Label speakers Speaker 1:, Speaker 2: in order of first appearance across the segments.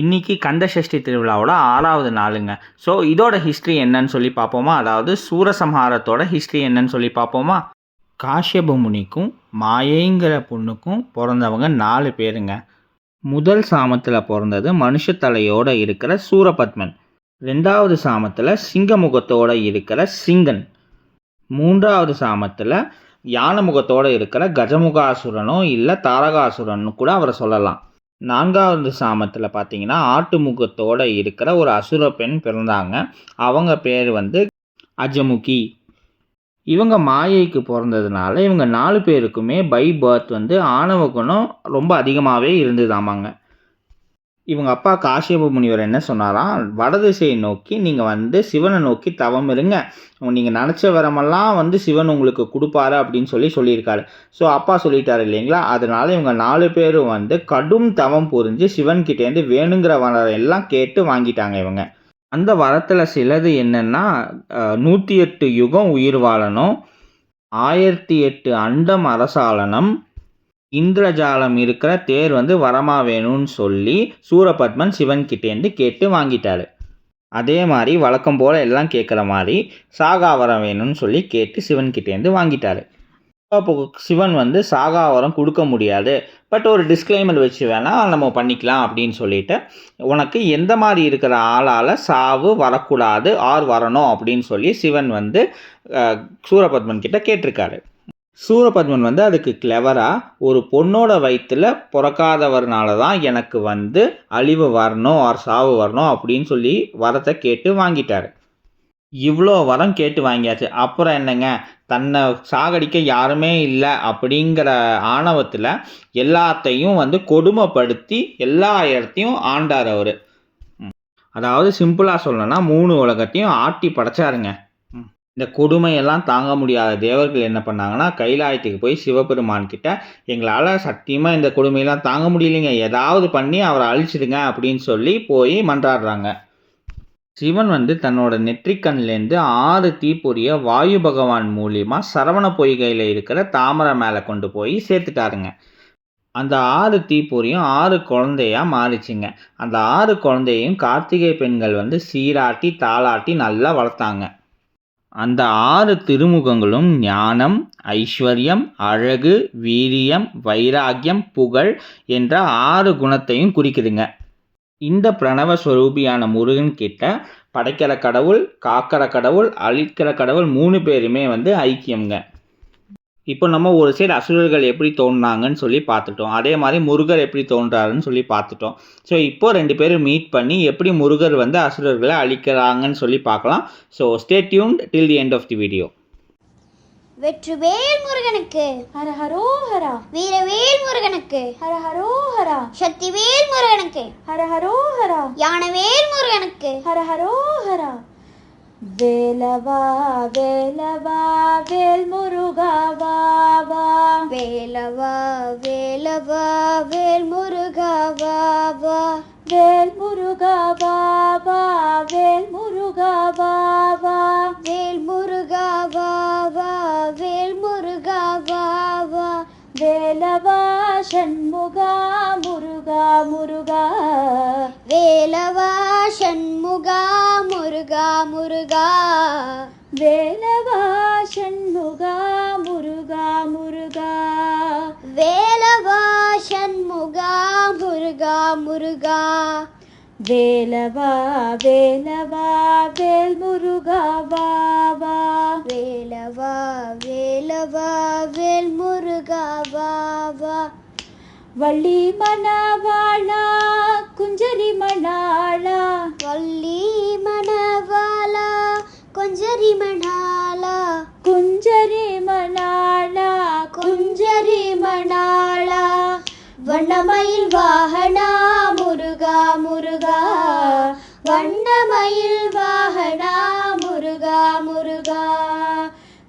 Speaker 1: இன்னைக்கு கந்த சஷ்டி திருவிழாவோட ஆறாவது நாளுங்க. ஸோ இதோட ஹிஸ்ட்ரி என்னன்னு சொல்லி பார்ப்போமா? அதாவது சூரசம்ஹாரத்தோட ஹிஸ்ட்ரி என்னன்னு சொல்லி பார்ப்போமா? காஷ்யப முனிக்கும் மாயைங்கிற பொண்ணுக்கும் பிறந்தவங்க நாலு பேருங்க. முதல் சாமத்தில் பிறந்தது மனுஷத்தலையோட இருக்கிற சூரபத்மன். ரெண்டாவது சாமத்தில் சிங்கமுகத்தோடு இருக்கிற சிங்கன். மூன்றாவது சாமத்தில் யானை முகத்தோடு இருக்கிற கஜமுகாசுரனோ இல்லை தாரகாசுரன்னு கூட அவரை சொல்லலாம். நான்காவது சாமத்தில் பார்த்தீங்கன்னா ஆட்டுமுகத்தோடு இருக்கிற ஒரு அசுர பெண் பிறந்தாங்க. அவங்க பேர் வந்து அஜமுகி. இவங்க மாயைக்கு பிறந்ததுனால இவங்க நாலு பேருக்குமே பை பர்த் வந்து ஆணவ குணம் ரொம்ப அதிகமாகவே இருந்ததாமாங்க. இவங்க அப்பா காஷ்யப முனிவர் என்ன சொன்னாராம்? வடதிசையை நோக்கி நீங்கள் வந்து சிவனை நோக்கி தவம் இருங்க. நீங்கள் நினச்ச வரமெல்லாம் வந்து சிவன் உங்களுக்கு கொடுப்பாரு அப்படின்னு சொல்லி சொல்லியிருக்காரு. ஸோ அப்பா சொல்லிட்டாரு இல்லைங்களா? அதனால இவங்க நாலு பேரும் வந்து கடும் தவம் புரிஞ்சு சிவன்கிட்டேருந்து வேணுங்கிற வரம் எல்லாம் கேட்டு வாங்கிட்டாங்க இவங்க. அந்த வரத்தில் சிலது என்னென்னா நூற்றி எட்டு யுகம் உயிர் வாழணும் ஆயிரத்தி எட்டு அண்டம் அரசாளனம் இந்திரஜாலம் இருக்கிற தேர் வந்து வரமா வேணும்னு சொல்லி சூரபத்மன் சிவன் கிட்டேருந்து கேட்டு வாங்கிட்டாரு. அதே மாதிரி வழக்கம் போல் எல்லாம் கேட்குற மாதிரி சாகாவரம் வேணும்னு சொல்லி கேட்டு சிவன் கிட்டேருந்து வாங்கிட்டாரு. அப்போ சிவன் வந்து சாகாவரம் கொடுக்க முடியாது. பட் ஒரு டிஸ்க்ளைமர் வச்சு வேணால் நம்ம பண்ணிக்கலாம் அப்படின்னு சொல்லிட்டு உனக்கு எந்த மாதிரி இருக்கிற ஆளால் சாவு வரக்கூடாது ஆர் வரணும் அப்படின்னு சொல்லி சிவன் வந்து சூரபத்மன் கிட்ட கேட்டிருக்காரு. சூரபத்மன் வந்து அதுக்கு கிளவராக ஒரு பொண்ணோட வயிற்றில் பிறக்காதவர்னால தான் எனக்கு வந்து அழிவு வரணும் ஆர் சாவு வரணும் அப்படின்னு சொல்லி வரத்தை கேட்டு வாங்கிட்டார். இவ்வளோ வரம் கேட்டு வாங்கியாச்சு. அப்புறம் என்னங்க? தன்னை சாகடிக்க யாருமே இல்லை அப்படிங்கிற ஆணவத்தில் எல்லாத்தையும் வந்து கொடுமைப்படுத்தி எல்லா இடத்தையும் ஆண்டார் அவர். அதாவது சிம்பிளாக சொல்லணும்னா மூணு உலகத்தையும் ஆட்டி படைச்சாருங்க. இந்த கொடுமையெல்லாம் தாங்க முடியாத தேவர்கள் என்ன பண்ணாங்கன்னா கைலாயத்துக்கு போய் சிவபெருமான் கிட்ட எங்களால் சத்தியமாக இந்த கொடுமையெல்லாம் தாங்க முடியலைங்க. ஏதாவது பண்ணி அவரை அழிச்சிடுங்க அப்படின்னு சொல்லி போய் மன்றாடுறாங்க. சிவன் வந்து தன்னோட நெற்றிக்கண்லேருந்து ஆறு தீப்பொறியை வாயு பகவான் மூலியமா சரவண பொய்கையில் இருக்கிற தாமரை மேலே கொண்டு போய் சேர்த்துட்டாருங்க. அந்த ஆறு தீப்பொறியும் ஆறு குழந்தையாக மாறிச்சுங்க. அந்த ஆறு குழந்தையும் கார்த்திகை பெண்கள் வந்து சீராட்டி தாளாட்டி நல்லா வளர்த்தாங்க. அந்த ஆறு திருமுகங்களும் ஞானம் ஐஸ்வர்யம் அழகு வீரியம் வைராக்கியம் புகழ் என்ற ஆறு குணத்தையும் குறிக்குதுங்க. இந்த பிரணவ ஸ்வரூபியான முருகன் கிட்ட படைக்கிற கடவுள் காக்கிற கடவுள் அழிக்கிற கடவுள் மூணு பேருமே வந்து ஐக்கியம்ங்க. இப்போ நம்ம ஒரு சைடு அசுரர்கள் எப்படி தோன்றாங்கன்னு சொல்லி பார்த்துட்டோம். அதே மாதிரி முருகர் எப்படி தோன்றாருன்னு சொல்லி பார்த்துட்டோம். ஸோ இப்போ ரெண்டு பேரும் மீட் பண்ணி எப்படி முருகர் வந்து அசுரர்களை அழிக்கிறாங்கன்னு சொல்லி பார்க்கலாம். So stay tuned till the end of the video
Speaker 2: வெற்றுவேல் முருகனுக்கு.
Speaker 3: ஹர ஹரோஹரா.
Speaker 2: வீரவேல் முருகனுக்கு.
Speaker 3: ஹர ஹரோஹரா.
Speaker 2: சக்திவேல் முருகனுக்கு.
Speaker 3: ஹர ஹரோஹரா.
Speaker 2: யானவேல் முருகனுக்கு.
Speaker 3: ஹர ஹரோஹரா. வேலவா வேலவா வேல் முருகா வா வா.
Speaker 2: வேலவா வேலவா வேல் முருகா வா வா.
Speaker 3: வேல் முருகா வா வா. வேல் முருகா வா வா.
Speaker 2: வேல் முருகா வா வா. வேல் முருகா வா வா.
Speaker 3: வேலவா சண்முகா முருகா முருகா.
Speaker 2: வேலவா சண்முகா முருகா முருகா
Speaker 3: வேலவா சண்முகா முருகா முருகா.
Speaker 2: வேலவா சண்முகா முருகா முருகா.
Speaker 3: வேலவா வேலவா வேல் முருகா வா வா.
Speaker 2: வேலவா வேலவா வேல் முருகா வா வா.
Speaker 3: வள்ளி மணவாளா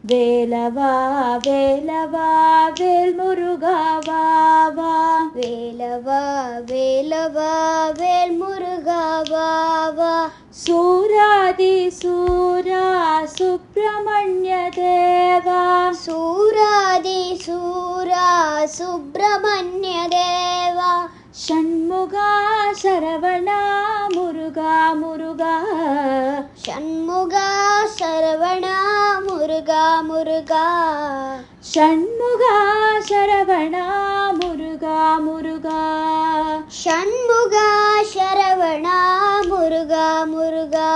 Speaker 3: வேலவா வேலவா வேல் முருகா வா வா
Speaker 2: வேலவா வேலவா வேல் முருகா வா வா
Speaker 3: சூராதி சூரா சுப்பிரமணிய தேவா
Speaker 2: சூராதி சூரா சுப்பிரமணிய தேவா
Speaker 3: ஷண்முகா சரவணா முருகா முருகா.
Speaker 2: ஷண்முகா சரவணா முருகா முருகா.
Speaker 3: ஷண்முகா சரவணா முருகா முருகா.
Speaker 2: ஷண்முகா சரவணா முருகா முருகா.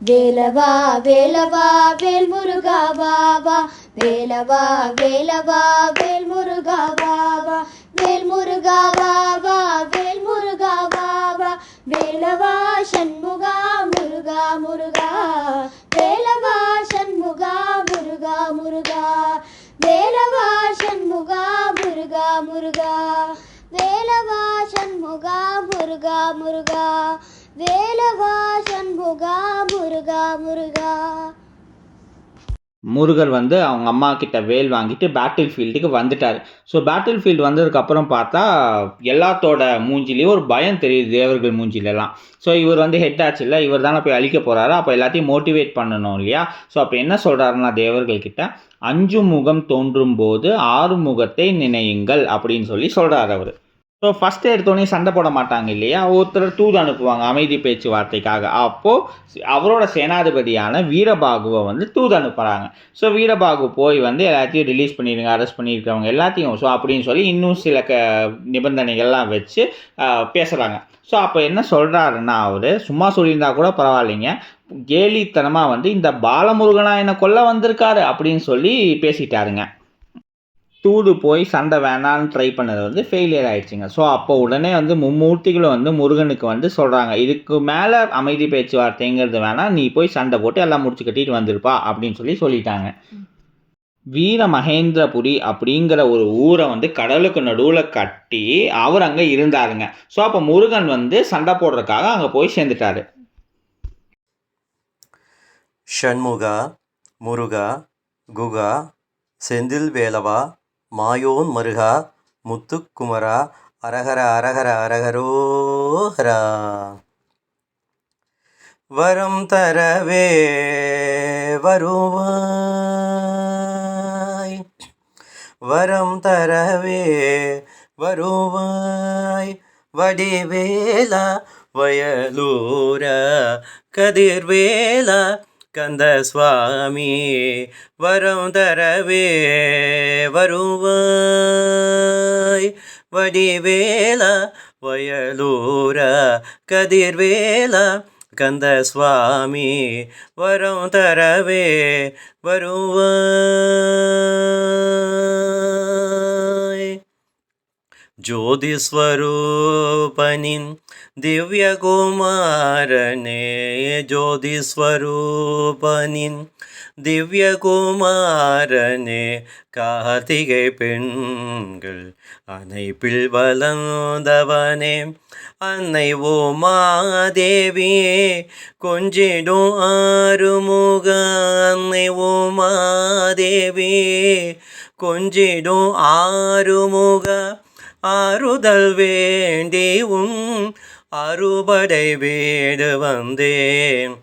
Speaker 3: வேலவா வேலவா வேல் முருகா வாவா வேலவா வேலவா வேல் முருகா வாவா வேல் முருகா வாவா வேல் முருகா வாவா வேலவா சண்முகா முருகா முருகா. வேலவா சண்முகா முருகா முருகா. வேலவா சண்முகா முருகா முருகா.
Speaker 2: வேலவா சண்முகா முருகா முருகா. வேலவா சண்முகா முருகா முருகா.
Speaker 1: முருகர் வந்து அவங்க அம்மா கிட்ட வேல் வாங்கிட்டு பேட்டில் ஃபீல்டுக்கு வந்துட்டார். ஸோ பேட்டில் ஃபீல்டு வந்ததுக்கப்புறம் பார்த்தா எல்லாத்தோட மூஞ்சிலையும் ஒரு பயம் தெரியுது தேவர்கள் மூஞ்சிலெல்லாம் ஸோ இவர் வந்து ஹெட் ஆச்சு இல்லை இவர் தானே போய் அழிக்க போகிறாரு அப்போ எல்லாத்தையும் மோட்டிவேட் பண்ணணும் இல்லையா? ஸோ அப்போ என்ன சொல்கிறாருன்னா தேவர்கள் கிட்ட அஞ்சு முகம் தோன்றும் போது ஆறு முகத்தை நினையுங்கள் அப்படின்னு சொல்லி சொல்கிறார் அவர். ஸோ ஃபஸ்ட்டு எடுத்தோடனே சண்டை போட மாட்டாங்க இல்லையா? ஒருத்தர் தூது அனுப்புவாங்க அமைதி பேச்சுவார்த்தைக்காக. அப்போது அவரோட சேனாதிபதியான வீரபாகுவை வந்து தூது அனுப்புகிறாங்க ஸோ வீரபாகு போய் வந்து எல்லாத்தையும் ரிலீஸ் பண்ணிடுங்க அரெஸ்ட் பண்ணியிருக்கிறவங்க எல்லாத்தையும். ஸோ அப்படின்னு சொல்லி இன்னும் சில க நிபந்தனைகள்லாம் வச்சு பேசுகிறாங்க ஸோ அப்போ என்ன சொல்கிறாருன்னா அவர் சும்மா சொல்லியிருந்தா கூட பரவாயில்லைங்க. கேலித்தனமாக வந்து இந்த பாலமுருகனா என்னை கொல்ல வந்திருக்காரு அப்படின்னு சொல்லி பேசிட்டாருங்க. தூது போய் சண்டை வேணான்னு ட்ரை பண்ணது வந்து ஃபெயிலியர் ஆயிடுச்சுங்க. ஸோ அப்போ உடனே வந்து மும்மூர்த்திகளும் வந்து முருகனுக்கு வந்து சொல்கிறாங்க இதுக்கு மேலே அமைதி பேச்சுவார்த்தைங்கிறது வேணாம் நீ போய் சண்டை போட்டு எல்லாம் முடிச்சு கட்டிட்டு வந்திருப்பா அப்படின்னு சொல்லி சொல்லிட்டாங்க. வீர மகேந்திரபுரி அப்படிங்கிற ஒரு ஊரை வந்து கடலுக்கு நடுவில் கட்டி அவர் அங்கே இருந்தாருங்க. ஸோ அப்போ முருகன் வந்து சண்டை போடுறதுக்காக அங்கே போய் சேர்ந்துட்டாரு.
Speaker 4: ஷண்முகா முருகா குகா செந்தில் வேலவா மாயோன் மருகா முத்துக்குமரா அரஹர அரஹர அரஹரோஹரா வரம் தரவே வருவாய். வரம் தரவே வருவாய். வடிவேலா வயலூரா கதிர்வேலா கந்த சுவாமி வரம் தரவே வருவாய். வடிவேலா வயலூரா கதிர்வேலா கந்த சுவாமி வரம் தரவே வருவாய். ஜோதிஸ்வரூபனின் திவ்யகுமாரனே ஜோதிஸ்வரூபனின் திவ்யகுமாரனே கார்த்திகை பெண்கள் அனைப்பில் வளர்ந்தவனே அன்னை ஓமாதேவியே கொஞ்சிடும் ஆறுமுக அன்னை ஓமாதேவியே கொஞ்சிடும் ஆறுமுக ஆறுதல் வேண்டி உன் அறுபடை வீடு வந்தேன்.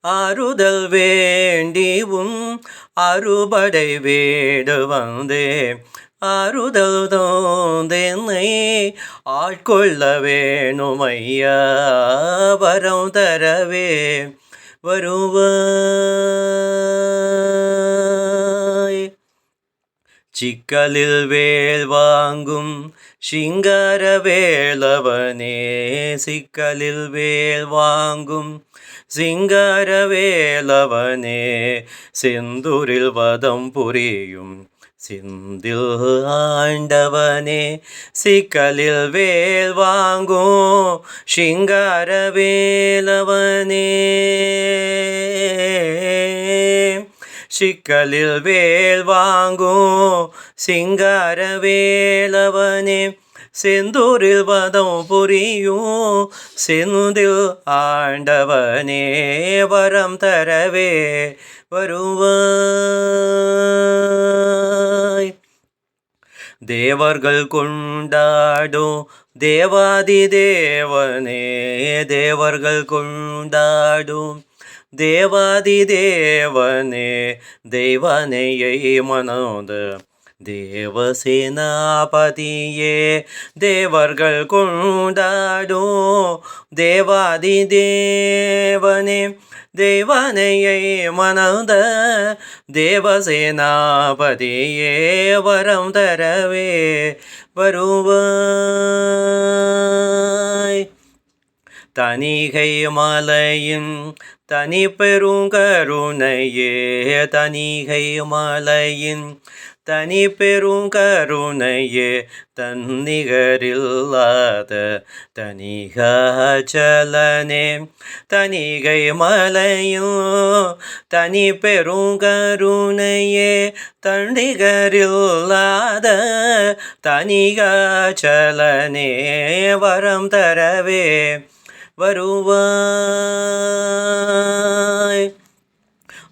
Speaker 4: ஆறுதல் வேண்டி உன் அறுபடை வீடு வந்தேன். ஆறுதல் தோந்தென்னை ஆட்கொள்ள வேணுமையா வரம் தரவே வருவாய். சிக்கலில் வேல் வாங்கும் சிங்கார வேளவனே சிக்கலில் வேல் வாங்கும் சிங்கார வேளவனே செந்தூரில் வதம் புரியும் சிந்தில் ஆண்டவனே சிக்கலில் வேல் வாங்கும் சிங்கார வேலவனே. சிக்கலில் வேல் வாங்கும் சிங்கார வேலவனே செந்தூரில் வதம் புரியும் செந்தில் ஆண்டவனே வரம் தரவே வருவாய் தேவர்கள் கொண்டாடும் தேவாதி தேவனே தேவர்கள் கொண்டாடும் தேவாதி தேவனே தெய்வனையை மனோத. தேவசேனாபதியே தேவர்கள் கொண்டாடும் தேவாதி தேவனே தேவனையை மனந்த தேவசேனாபதியே வரம் தரவே வருவாய். தனிகை மலையின் தனி பெருங்கருணையே தனிகை மலையின் தனி பெருங்கருணையே தன்னிகரில்லாத தனிகாச்சலனே. தனிகை மலையோ தனி பெருங்கருணையே தண்டிகரில்லாத தனிகாச்சலனே. வரம் தரவே வருவாய்.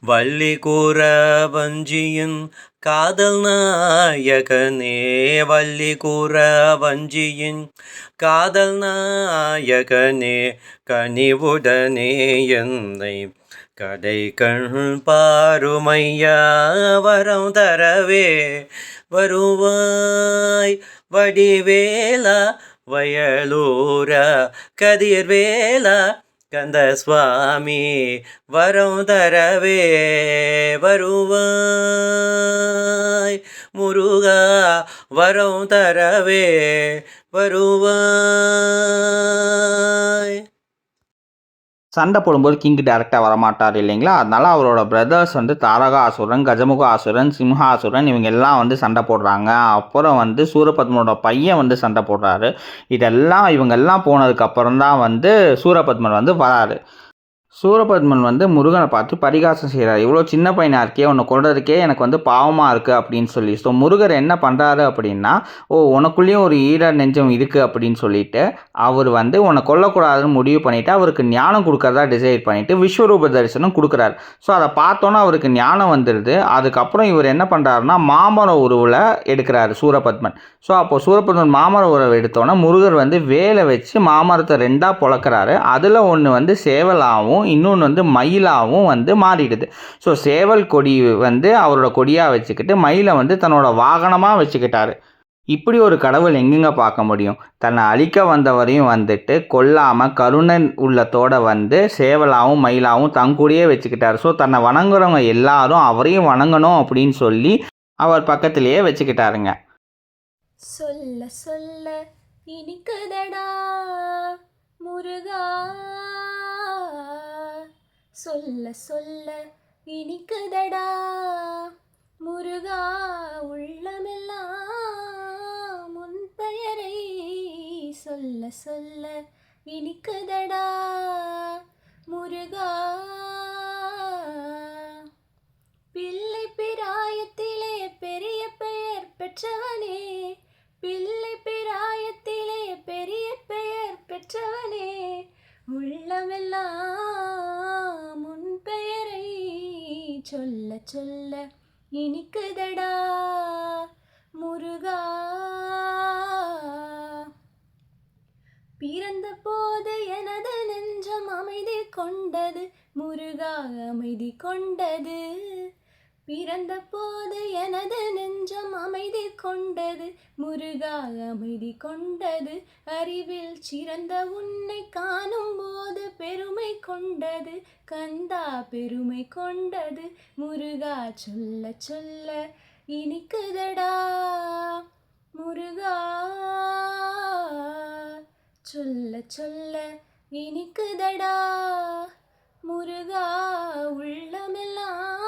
Speaker 4: வள்ளி கூற வஞ்சியின் காதல் நாயகனே வள்ளி கூற வஞ்சியின் காதல் நாயகனே கனிவுடனே என்னை கடை கண் பாருமையா வரம் தரவே வருவாய். வடிவேலா வயலூர கதிர்வேலா கந்த சுவாமி வரம் தரவே வருவாய். முருகா வரம் தரவே வருவாய்.
Speaker 1: சண்டை போடும்போது கிங்கு டேரெக்டாக வரமாட்டார் இல்லைங்களா? அதனால அவரோட பிரதர்ஸ் வந்து தாரகாசுரன் கஜமுக அசுரன் சிம்ஹாசுரன் இவங்க எல்லாம் வந்து சண்டை போடுறாங்க. அப்புறம் வந்து சூரபத்மனோட பையன் வந்து சண்டை போடுறாரு. இதெல்லாம் இவங்க எல்லாம் தான் வந்து சூரபத்மன் வந்து வராரு. சூரபத்மன் வந்து முருகனை பார்த்து பரிகாசம் செய்கிறார் இவ்வளோ சின்ன பையனாக இருக்கே உன்னை கொள்றதுக்கே எனக்கு வந்து பாவமாக இருக்குது அப்படின்னு சொல்லி. ஸோ முருகர் என்ன பண்ணுறாரு அப்படின்னா ஓ உனக்குள்ளேயும் ஒரு ஈர நெஞ்சம் இருக்குது அப்படின்னு சொல்லிட்டு அவர் வந்து உன்னை கொல்லக்கூடாதுன்னு முடிவு பண்ணிவிட்டு அவருக்கு ஞானம் கொடுக்கறதா டிசைட் பண்ணிவிட்டு விஸ்வரூப தரிசனம் கொடுக்குறாரு. ஸோ அதை பார்த்தோன்னே அவருக்கு ஞானம் வந்துடுது அதுக்கப்புறம் இவர் என்ன பண்ணுறாருன்னா மாமர உருவில் எடுக்கிறாரு சூரபத்மன். ஸோ அப்போது சூரபத்மன் மாமர உறவு எடுத்தோன்னே முருகர் வந்து வேலை வச்சு மாமரத்தை ரெண்டாக பொளக்கிறாரு. அதில் ஒன்று வந்து சேவலாகவும் இன்னொன்று வந்து மயிலாகவும் வந்து மாறிடுது. ஸோ சேவல் கொடி வந்து அவரோட கொடியாக வச்சுக்கிட்டு மயிலை வந்து தன்னோட வாகனமாக வச்சுக்கிட்டாரு. இப்படி ஒரு கடவுள் எங்கெங்க பார்க்க முடியும்? தன்னை அழிக்க வந்தவரையும் வந்துட்டு கொல்லாமல் கருணை உள்ளத்தோட வந்து சேவலாகவும் மயிலாகவும் தங்கூடியே வச்சுக்கிட்டார். ஸோ தன்னை வணங்குறவங்க எல்லாரும் அவரையும் வணங்கணும் அப்படின்னு சொல்லி அவர் பக்கத்திலேயே வச்சுக்கிட்டாருங்க.
Speaker 3: சொல்ல சொல்ல முருகா. சொல்ல சொல்ல இனிக்குதடா. முருகா உள்ளமெல்லாம் உன் பெயரை சொல்ல சொல்ல இனிக்குதடா. முருகா பிள்ளை பிராயத்திலே பெரிய பெயர் பெற்றவனே சொல்ல சொல்ல இனிக்குதடா முருகா. பிறந்த போது எனது நெஞ்சம் அமைதி கொண்டது முருகா அமைதி கொண்டது. பிறந்த போது எனது நெஞ்சம் கொண்டது முருகா அமைதி கொண்டது அறிவில் சிறந்த உன்னை காணும் போது பெருமை கொண்டது கந்தா பெருமை கொண்டது முருகா சொல்ல சொல்ல இனிக்குதடா முருகா சொல்ல சொல்ல இனிக்குதடா முருகா உள்ளமெல்லாம்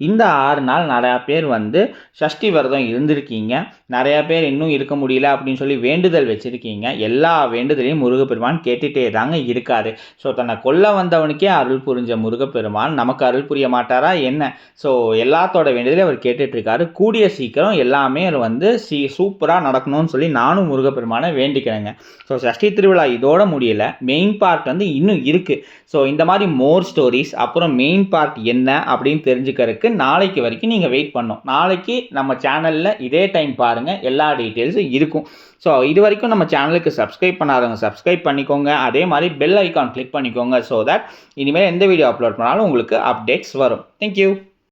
Speaker 1: இந்த ஆறு நாள் நிறையா பேர் வந்து சஷ்டி விரதம் இருந்திருக்கீங்க. நிறையா பேர் இன்னும் இருக்க முடியல அப்படின்னு சொல்லி வேண்டுதல் வச்சுருக்கீங்க. எல்லா வேண்டுதலையும் முருகப்பெருமான் கேட்டுகிட்டே தாங்க இருக்காரு. ஸோ தன்னை கொல்ல வந்தவனுக்கே அருள் புரிஞ்ச முருகப்பெருமான் நமக்கு அருள் புரிய மாட்டாரா என்ன? ஸோ எல்லாத்தோட வேண்டுதலையும் அவர் கேட்டுட்ருக்காரு கூடிய சீக்கிரம் எல்லாமே வந்து சீ சூப்பராக நடக்கணும்னு சொல்லி நானும் முருகப்பெருமானை வேண்டிக்கிறேங்க. ஸோ சஷ்டி திருவிழா இதோட முடியல. மெயின் பார்ட் வந்து இன்னும் இருக்குது ஸோ இந்த மாதிரி மோர் ஸ்டோரிஸ் அப்புறம் மெயின் பார்ட் என்ன அப்படின்னு தெரிஞ்சுக்கிறதுக்கு நாளைக்கு வரைக்கும் நீங்கள் வெயிட் பண்ணணும். நாளைக்கு நம்ம சேனலில் இதே டைம் பாருங்கள் எல்லா டீட்டெயில்ஸும் இருக்கும். ஸோ இது வரைக்கும் நம்ம சேனலுக்கு சப்ஸ்கிரைப் பண்ணாதவங்க சப்ஸ்கிரைப் பண்ணிக்கோங்க. அதே மாதிரி பெல் ஐக்கான் கிளிக் பண்ணிக்கோங்க ஸோ தட் இனிமேல் எந்த வீடியோ அப்லோட் பண்ணாலும் உங்களுக்கு அப்டேட்ஸ் வரும். தேங்க்யூ